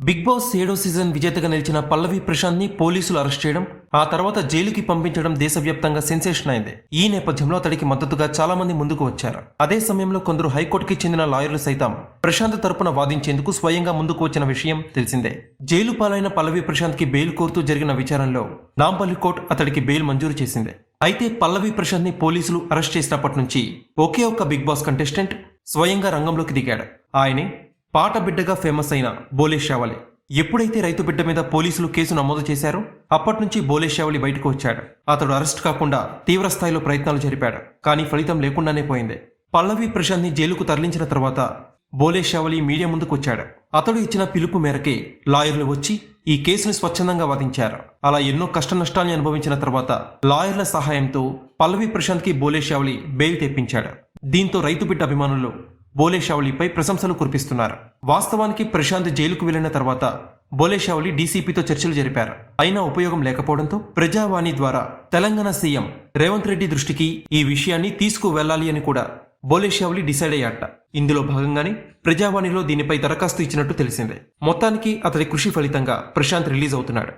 Big boss ఏడో season విజేతగా నిలిచిన పల్లవి ప్రశాంత్ని పోలీసులు అరెస్ట్ చేయడం ఆ తర్వాత జైలుకి పంపించడం దేశవ్యాప్తంగా సెన్సేషన్ అయింది. ఈ నేపథ్యంలో అతడికి మద్దతుగా చాలా మంది ముందుకు వచ్చారు. అదే సమయంలో కొందరు హైకోర్టుకి చెందిన లాయర్లు సైతం ప్రశాంత్ తరపున వాదించేందుకు స్వయంగా ముందుకు వచ్చిన విషయం తెలిసిందే. జైలు పాలైన పల్లవి ప్రశాంత్కి బెయిల్ కోరుతూ జరిగిన విచారణలో నాంపల్లి కోర్టు అతడికి బెయిల్ మంజూరు చేసింది. అయితే పల్లవి ప్రశాంత్ని పోలీసులు అరెస్ట్ చేసినప్పటి నుంచి ఒకే ఒక్క బిగ్ బాస్ కంటెస్టెంట్ స్వయంగా రంగంలోకి దిగాడు. ఆయనే పాట బిడ్డగా ఫేమస్ అయిన బోలే షావలి ఎప్పుడైతే రైతు బిడ్డ మీద పోలీసులు కేసు నమోదు చేశారో అప్పటి నుంచి బోలేశావలి బయటకు వచ్చాడు. అతడు అరెస్ట్ కాకుండా తీవ్ర స్థాయిలో ప్రయత్నాలు జరిపాడు. కానీ ఫలితం లేకుండానే పోయింది. పల్లవి ప్రశాంత్ని జైలుకు తరలించిన తర్వాత బోలేశావలి మీడియా ముందుకు వచ్చాడు అతడు ఇచ్చిన పిలుపు మేరకే లాయర్లు వచ్చి ఈ కేసును స్వచ్ఛందంగా వాదించారు. అలా ఎన్నో కష్ట నష్టాల్ని అనుభవించిన తర్వాత లాయర్ల సహాయంతో పల్లవి ప్రశాంత్కి బోలే బెయిల్ తెప్పించాడు. దీంతో రైతు బిడ్డ అభిమానులు బోలేషావళిపై ప్రశంసలు కురిపిస్తున్నారు. వాస్తవానికి ప్రశాంత్ జైలుకు వెళ్ళిన తర్వాత బోలేషావళి డీసీపీతో చర్చలు జరిపారు. అయినా ఉపయోగం లేకపోవడంతో ప్రజావాణి ద్వారా తెలంగాణ సీఎం రేవంత్ రెడ్డి దృష్టికి ఈ విషయాన్ని తీసుకువెళ్ళాలి అని కూడా బోలేషావళి డిసైడ్ అయ్యాట. ఇందులో భాగంగానే ప్రజావాణిలో దీనిపై దరఖాస్తు ఇచ్చినట్టు తెలిసిందే. మొత్తానికి అతడి కృషి ఫలితంగా ప్రశాంత్ రిలీజ్ అవుతున్నాడు.